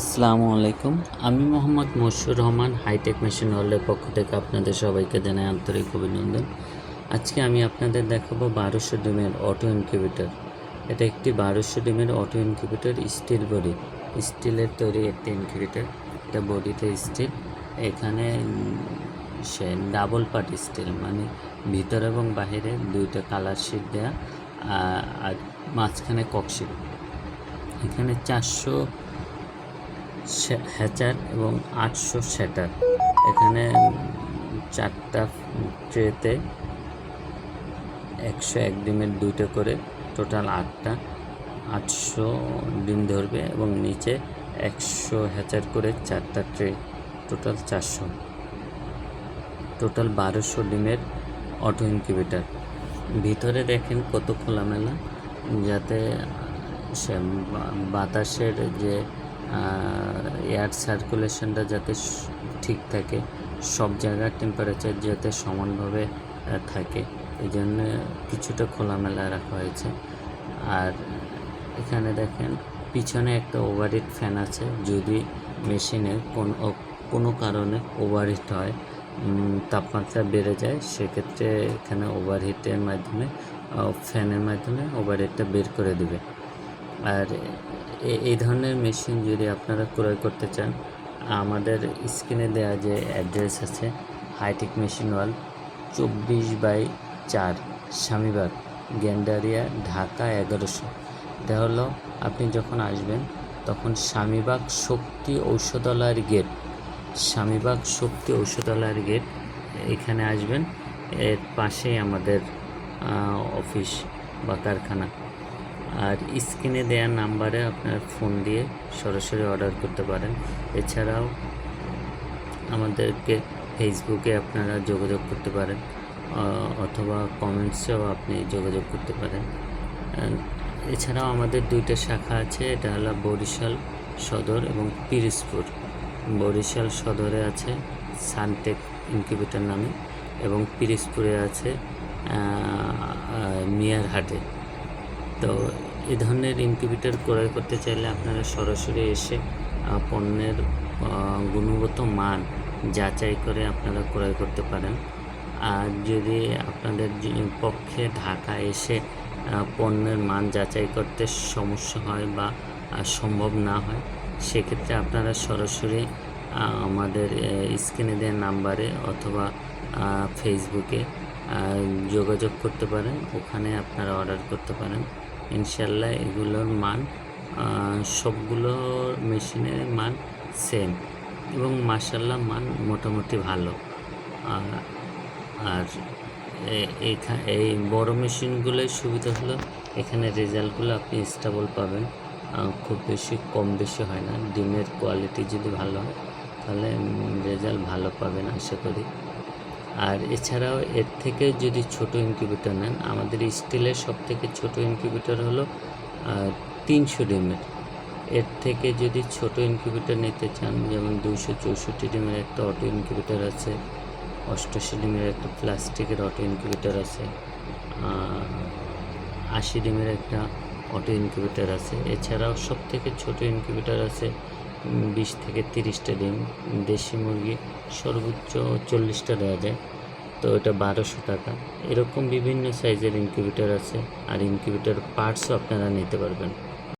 আসসালামু আলাইকুম। আমি Mohammad Moshur Rahman, hi tech machine ওয়ার্ল্ডের পক্ষ থেকে আপনাদের সবাইকে জানাই আন্তরিক অভিনন্দন। আজকে আমি আপনাদের দেখাবো বারোশো ডিমের অটো ইনকিউবেটর। এটা একটি বারোশো ডিমের অটো ইনকিউবেটর, স্টিল বডি। স্টিলের তৈরি একটি ইনকিউবেটর। এটা বডিতে স্টিল। এখানে সে ডাবল পার্ট স্টিল মানে ভিতর এবং বাহিরে দুইটা কালার শিট দেওয়া আর মাঝখানে ককশিট এখানে চারশো হ্যাচার এবং আটশো শ্যাটার এখানে চারটা ট্রেতে একশো এক ডিমের দুইটা করে টোটাল আটটা। আটশো ডিম ধরবে এবং নিচে একশো হ্যাচার করে চারটা ট্রে, টোটাল চারশো। টোটাল বারোশো ডিমের অটো ইনকিউবেটার। ভিতরে দেখেন কত খোলামেলা, যাতে সে, বাতাসের যে এয়ার সার্কুলেশনটা যাতে ঠিক থাকে, সব জায়গার টেম্পারেচার যাতে সমানভাবে থাকে। এই জন্য কিছুটা খোলামেলা রাখা হয়েছে। আর এখানে দেখেন, পিছনে একটা ওভারহিট ফ্যান আছে, যদি মেশিনে কোন কোনো কারণে ওভারহিট হয় তাপমাত্রা বেড়ে যায়, সেক্ষেত্রে এখানে ওভারহিটের মাধ্যমে ফ্যানের মাধ্যমে ওভারহিটটা বের করে দেবে। আর এই ধরনের মেশিন যদি আপনারা ক্রয় করতে চান, আমাদের স্ক্রিনে দেওয়া যে অ্যাড্রেস আছে হাইটেক মেশিন ওয়াল চব্বিশ বাই চার, স্বামীবাগ, গ্যান্ডারিয়া, ঢাকা এগারোশো। এটা হলো, আপনি যখন আসবেন, তখন স্বামীবাগ শক্তি ঔষধালয়ের গেট স্বামীবাগ শক্তি ঔষধালয়ের গেট এখানে আসবেন। এর পাশেই আমাদের অফিস বা কারখানা। আর স্ক্রিনে দেওয়া নাম্বারে আপনার ফোন দিয়ে সরাসরি অর্ডার করতে পারেন। এছাড়াও আমাদেরকে ফেসবুকে আপনারা যোগাযোগ করতে পারেন অথবা কমেন্টসেও আপনি যোগাযোগ করতে পারেন। এছাড়াও আমাদের দুইটা শাখা আছে, এটা হলো বরিশাল সদর এবং পিরিজপুর। বরিশাল সদরে আছে সানটেক ইনকিউবেটর নামে এবং পিরিজপুরে আছে মিয়ারহাটে। তো এই ধরনের ইনকিউবেটর ক্রয় করতে চাইলে আপনারা সরাসরি এসে পণ্যের গুণগত মান যাচাই করে আপনারা ক্রয় করতে পারেন। আর যদি আপনাদের পক্ষে ঢাকা এসে পণ্যের মান যাচাই করতে সমস্যা হয় বা সম্ভব না হয়, সেক্ষেত্রে আপনারা সরাসরি আমাদের স্ক্রিনে দেওয়া নাম্বারে অথবা ফেসবুকে যোগাযোগ করতে পারেন। ওখানে আপনারা অর্ডার করতে পারেন। ইনশাল্লাহ এগুলোর মান সবগুলোর মেশিনের মান সেম এবং মার্শাল্লাহ মান মোটামুটি ভালো। আর আর এ- এই বড় মেশিনগুলোর সুবিধা হলো, এখানে রেজাল্টগুলো আপনি স্টেবল পাবেন। খুব বেশি কম বেশি হয় না, ডিমের কোয়ালিটি যদি ভালো হয়, তাহলে রেজাল্ট ভালো পাবেন আশা করি। আর এছাড়াও এর থেকে যদি ছোট ইনকিউবেটর নেন, আমাদের স্টিলের সব থেকে ছোট ইনকিউবেটর হলো তিনশো ডিমের। এর থেকে যদি ছোট ইনকিউবেটর নিতে চান, যেমন দুশো চৌষট্টি ডিমের একটা অটো ইনকিউবেটর আছে, অষ্টাশি ডিমের একটা প্লাস্টিকের অটো ইনকিউবেটর আছে আশি ডিমের একটা অটো ইনকিউবেটর আছে। এছাড়াও সব থেকে ছোট ইনকিউবেটর আছে বিশ থেকে তিরিশটা ডিম, দেশি মুরগি সর্বোচ্চ চল্লিশটা দেওয়া যায়। তো এটা বারোশো টাকা। এরকম বিভিন্ন সাইজের ইনকিউবেটার আছে, আর ইনকিউবেটার পার্টসও আপনারা নিতে পারবেন।